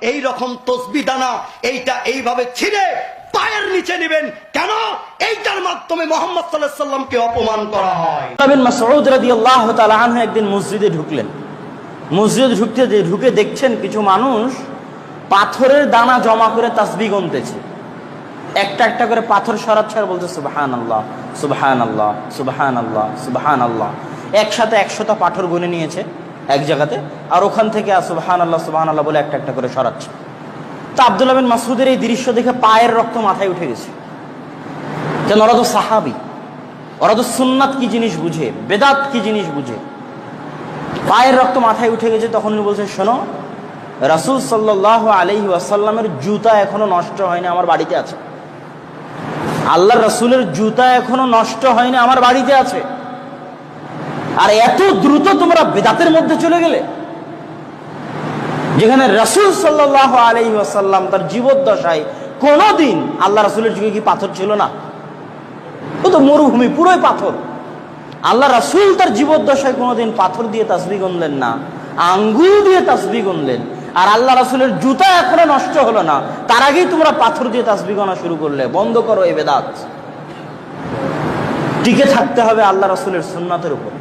এই রকম তসবি দানা এইটা এইভাবে ছিঁড়ে পায়ের নিচে নেবেন। কেন? এইটার মাধ্যমে মোহাম্মদ সাল্লাহ সাল্লামকে অপমান করা হয়। মাসউদ রাদিয়াল্লাহু তাআলা আনহু একদিন মসজিদে ঢুকলেন। মসজিদে ঢুকতে ঢুকে দেখছেন কিছু মানুষ পাথরের দানা জমা করে তাসবি গুনতেছে। একটা একটা করে পাথর সরাচ্ছে আর বলছে সুবহানাল্লাহ সুবহানাল্লাহ সুবহানাল্লাহ সুবহানাল্লাহ। একসাথে একশোটা পাথর গুনে নিয়েছে। এক জায়গাতে, আর ওখান থেকে সুবহানাল্লাহ সুবহানাল্লাহ বলে একটা একটা করে সরাচ্ছে। তা আব্দুল্লাহ বিন মাসুদের এই দৃশ্য দেখে পায়ের রক্ত মাথায় উঠে গেছে। কেন ওরা তো সাহাবি। ওরা তো সুন্নাত কি জিনিস বুঝে, বেদাত কি জিনিস বুঝে। পায়ের রক্ত মাথায় উঠে গেছে, তখন উনি বলছে, শোনো, রাসুল সাল্লাহ আলহি আসাল্লামের জুতা এখনও নষ্ট হয়নি, আমার বাড়িতে আছে। আল্লাহ রসুলের জুতা এখনও নষ্ট হয়নি, আমার বাড়িতে আছে। আর এত দ্রুত তোমরা বেদাতের মধ্যে চলে গেলে? যেখানে রসুল সাল্লাহ আলহি আসাল্লাম তার জীবদ্দশায় কোনোদিন আল্লাহ রসুলের যুগে কি পাথর ছিল না? ও তো মরুভূমি, পুরোই পাথর। আল্লাহ রাসুল তার জীবদ্দশায় কোনোদিন পাথর দিয়ে তাসবি গুনলেন না, আঙ্গুল দিয়ে তাসবি গুনলেন। আর আল্লাহ রাসুলের জুতা এখনও নষ্ট হলো না, তার আগেই তোমরা পাথর দিয়ে তাসবি গোনা শুরু করলে। বন্ধ করো এই বেদাত। টিকে থাকতে হবে আল্লাহ রাসুলের সুন্নাতের উপর।